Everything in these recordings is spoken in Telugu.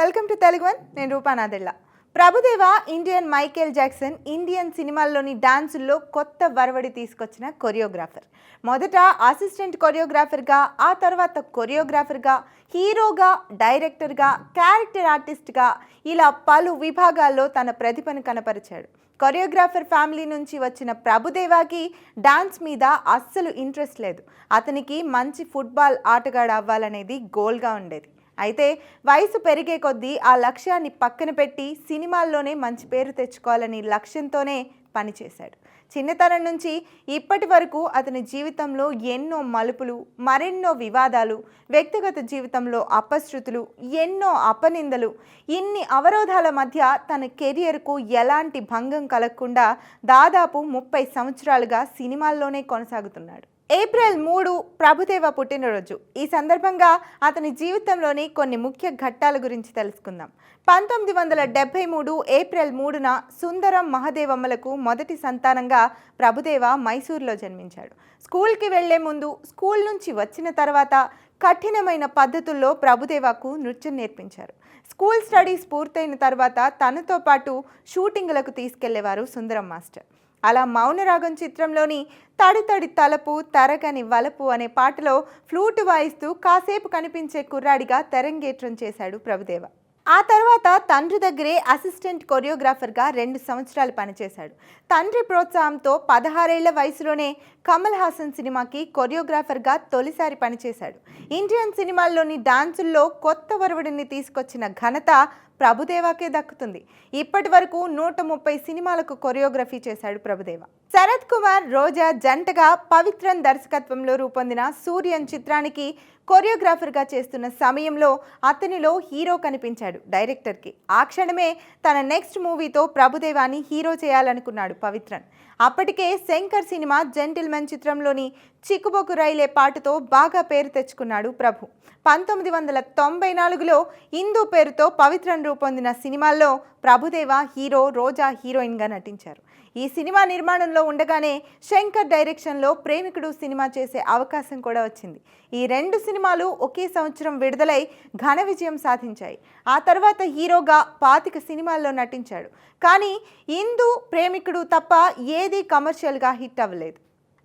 Welcome to Telugu one. నేను Rupanadilla Prabhudeva Indian Michael Jackson Indian సినిమాల్లోని డాన్సుల్లో కొత్త వరవడి తీసుకొచ్చిన కొరియోగ్రాఫర్. మొదట అసిస్టెంట్ కొరియోగ్రాఫర్గా ఆ తర్వాత కొరియోగ్రాఫర్గా హీరోగా డైరెక్టర్గా క్యారెక్టర్ ఆర్టిస్ట్గా ఇలా పలు విభాగాల్లో తన ప్రతిభను కనపరిచాడు. కొరియోగ్రాఫర్ ఫ్యామిలీ నుంచి వచ్చిన ప్రభుదేవాకి డాన్స్ మీద అస్సలు ఇంట్రెస్ట్ లేదు. అతనికి మంచి ఫుట్బాల్ ఆటగాడు అవ్వాలనేది గోల్గా ఉండేది. అయితే వయసు పెరిగే కొద్దీ ఆ లక్ష్యాన్ని పక్కన పెట్టి సినిమాల్లోనే మంచి పేరు తెచ్చుకోవాలని లక్ష్యంతోనే పనిచేశాడు చిన్నతనం నుంచి ఇప్పటి వరకు అతని జీవితంలో ఎన్నో మలుపులు మరెన్నో వివాదాలు వ్యక్తిగత జీవితంలో అపశృతులు ఎన్నో అపనిందలు ఇన్ని అవరోధాల మధ్య తన కెరియర్కు ఎలాంటి భంగం కలగకుండా దాదాపు ముప్పై సంవత్సరాలుగా సినిమాల్లోనే కొనసాగుతున్నాడు. ఏప్రిల్ మూడు ప్రభుదేవ పుట్టినరోజు. ఈ సందర్భంగా అతని జీవితంలోని కొన్ని ముఖ్య ఘట్టాల గురించి తెలుసుకుందాం. పంతొమ్మిది వందల డెబ్బై మూడు ఏప్రిల్ మూడున సుందరం మహదేవమ్మలకు మొదటి సంతానంగా ప్రభుదేవ మైసూర్లో జన్మించాడు. స్కూల్కి వెళ్ళే ముందు స్కూల్ నుంచి వచ్చిన తర్వాత కఠినమైన పద్ధతుల్లో ప్రభుదేవకు నృత్యం నేర్పించారు. స్కూల్ స్టడీస్ పూర్తయిన తర్వాత తనతో పాటు షూటింగ్లకు తీసుకెళ్ళేవారు సుందరం మాస్టర్. అలా మౌనరాగం చిత్రంలోని తడి తడి తలపు తరగని వలపు అనే పాటలో ఫ్లూట్ వాయిస్తూ కాసేపు కనిపించే కుర్రాడిగా తెరంగేట్రం చేశాడు ప్రభుదేవ. ఆ తర్వాత తండ్రి దగ్గరే అసిస్టెంట్ కొరియోగ్రాఫర్గా రెండు సంవత్సరాలు పనిచేశాడు. తండ్రి ప్రోత్సాహంతో పదహారేళ్ళ వయసులోనే కమల్ హాసన్ సినిమాకి కొరియోగ్రాఫర్గా తొలిసారి పనిచేశాడు. ఇండియన్ సినిమాల్లోని డాన్సుల్లో కొత్త వరవడిని తీసుకొచ్చిన ఘనత ప్రభుదేవాకే దక్కుతుంది. ఇప్పటి వరకు నూట ముప్పై సినిమాలకు కొరియోగ్రఫీ చేశాడు ప్రభుదేవ. శరత్ కుమార్ రోజా జంటగా పవిత్రన్ దర్శకత్వంలో రూపొందిన సూర్యన్ చిత్రానికి కొరియోగ్రాఫర్గా చేస్తున్న సమయంలో అతనిలో హీరో కనిపించాడు డైరెక్టర్కి. ఆ క్షణమే తన నెక్స్ట్ మూవీతో ప్రభుదేవాని హీరో చేయాలనుకున్నాడు పవిత్రన్. అప్పటికే శంకర్ సినిమా జెంటిల్మెన్ చిత్రంలోని చిక్కుబొకు రైలే పాటతో బాగా పేరు తెచ్చుకున్నాడు ప్రభు. పంతొమ్మిది వందల తొంభై నాలుగులో హిందూ పేరుతో పవిత్రన్ రూపొందిన సినిమాల్లో ప్రభుదేవ హీరో రోజా హీరోయిన్గా నటించారు. ఈ సినిమా నిర్మాణంలో ఉండగానే శంకర్ డైరెక్షన్లో ప్రేమికుడు సినిమా చేసే అవకాశం కూడా వచ్చింది. ఈ రెండు సినిమాలు ఒకే సంవత్సరం విడుదలై ఘన విజయం సాధించాయి. ఆ తర్వాత హీరోగా పాతిక సినిమాల్లో నటించాడు. కానీ ఇందు ప్రేమికుడు తప్ప ఏదీ కమర్షియల్గా హిట్ అవ్వలేదు.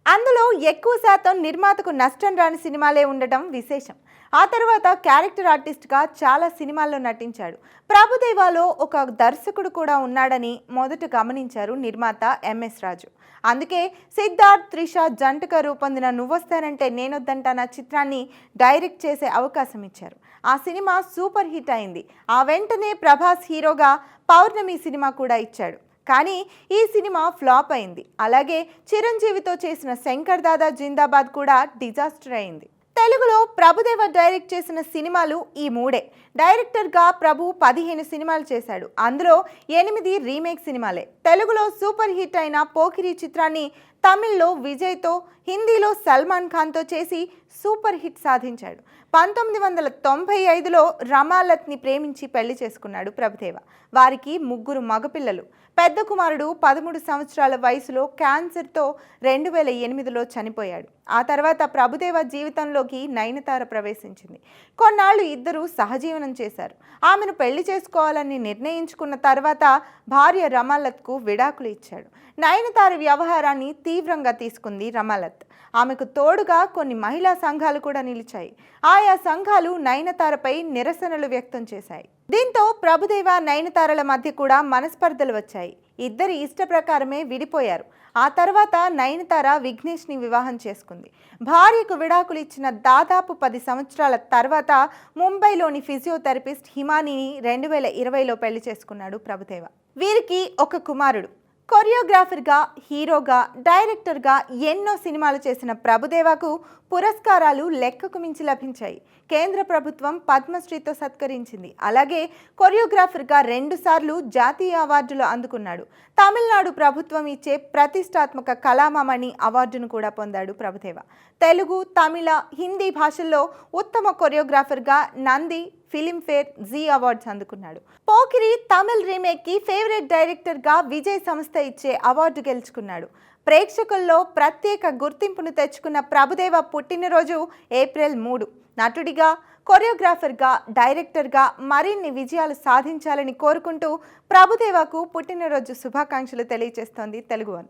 అందులో ఎక్కువ శాతం నిర్మాతకు నష్టం రాని సినిమాలే ఉండటం విశేషం. ఆ తర్వాత క్యారెక్టర్ ఆర్టిస్ట్గా చాలా సినిమాల్లో నటించాడు. ప్రభుదేవాలో ఒక దర్శకుడు కూడా ఉన్నాడని మొదట గమనించారు నిర్మాత ఎంఎస్ రాజు. అందుకే సిద్ధార్థ్ త్రిష జంటగా రూపొందిన నువ్వొస్తానంటే నేనొద్దంటాన చిత్రాన్ని డైరెక్ట్ చేసే అవకాశం ఇచ్చారు. ఆ సినిమా సూపర్ హిట్ అయింది. ఆ వెంటనే ప్రభాస్ హీరోగా పౌర్ణమి సినిమా కూడా ఇచ్చాడు. కానీ ఈ సినిమా ఫ్లాప్ అయింది. అలాగే చిరంజీవితో చేసిన శంకర్ దాదా జిందాబాద్ కూడా డిజాస్టర్ అయింది. తెలుగులో ప్రభుదేవ డైరెక్ట్ చేసిన సినిమాలు ఈ మూడే. డైరెక్టర్గా ప్రభు పదిహేను సినిమాలు చేశాడు. అందులో ఎనిమిది రీమేక్ సినిమాలే. తెలుగులో సూపర్ హిట్ అయిన పోకిరి చిత్రాన్ని తమిళ్ళో విజయ్తో హిందీలో సల్మాన్ ఖాన్తో చేసి సూపర్ హిట్ సాధించాడు. పంతొమ్మిది వందల తొంభై ఐదులో రమాలత్ని ప్రేమించి పెళ్ళి చేసుకున్నాడు ప్రభుదేవ. వారికి ముగ్గురు మగపిల్లలు. పెద్ద కుమారుడు పదమూడు సంవత్సరాల వయసులో క్యాన్సర్తో రెండు వేల ఎనిమిదిలో చనిపోయాడు. ఆ తర్వాత ప్రభుదేవ జీవితంలోకి నయనతార ప్రవేశించింది. కొన్నాళ్ళు ఇద్దరు సహజీవనం చేశారు. ఆమెను పెళ్ళి చేసుకోవాలని నిర్ణయించుకున్న తర్వాత భార్య రమాలత్కు విడాకులు ఇచ్చాడు. నయనతార వ్యవహారాన్ని తీవ్రంగా తీసుకుంది రమాలత్. ఆమెకు తోడుగా కొన్ని మహిళా సంఘాలు కూడా నిలిచాయి. ఆయా సంఘాలు నయనతారపై నిరసనలు వ్యక్తం చేశాయి. దీంతో ప్రభుదేవ నయనతారల మధ్య కూడా మనస్పర్ధలు వచ్చాయి. ఇద్దరి ఇష్ట ప్రకారమే విడిపోయారు. ఆ తర్వాత నయనతార విఘ్నేష్ని వివాహం చేసుకుంది. భార్యకు విడాకులు ఇచ్చిన దాదాపు పది సంవత్సరాల తర్వాత ముంబైలోని ఫిజియోథెరపిస్ట్ హిమానీని రెండు వేల ఇరవైలో పెళ్ళి చేసుకున్నాడు ప్రభుదేవ. వీరికి ఒక కుమారుడు. కొరియోగ్రాఫర్గా హీరోగా డైరెక్టర్గా ఎన్నో సినిమాలు చేసిన ప్రభుదేవాకు పురస్కారాలు లెక్కకు మించి లభించాయి. కేంద్ర ప్రభుత్వం పద్మశ్రీతో సత్కరించింది. అలాగే కొరియోగ్రాఫర్గా రెండుసార్లు జాతీయ అవార్డులు అందుకున్నాడు. తమిళనాడు ప్రభుత్వం ఇచ్చే ప్రతిష్టాత్మక కళామణి అవార్డును కూడా పొందాడు ప్రభుదేవ. తెలుగు తమిళ హిందీ భాషల్లో ఉత్తమ కొరియోగ్రాఫర్గా నంది ఫిలింఫేర్ జీ అవార్డ్స్ అందుకున్నాడు. పోకిరి తమిళ్ రీమేక్కి ఫేవరెట్ డైరెక్టర్గా విజయ్ సంస్థ ఇచ్చే అవార్డు గెలుచుకున్నాడు. ప్రేక్షకుల్లో ప్రత్యేక గుర్తింపును తెచ్చుకున్న ప్రభుదేవ పుట్టినరోజు ఏప్రిల్ మూడు. నటుడిగా కొరియోగ్రాఫర్గా డైరెక్టర్గా మరిన్ని విజయాలు సాధించాలని కోరుకుంటూ ప్రభుదేవాకు పుట్టినరోజు శుభాకాంక్షలు తెలియజేస్తోంది తెలుగు వన్.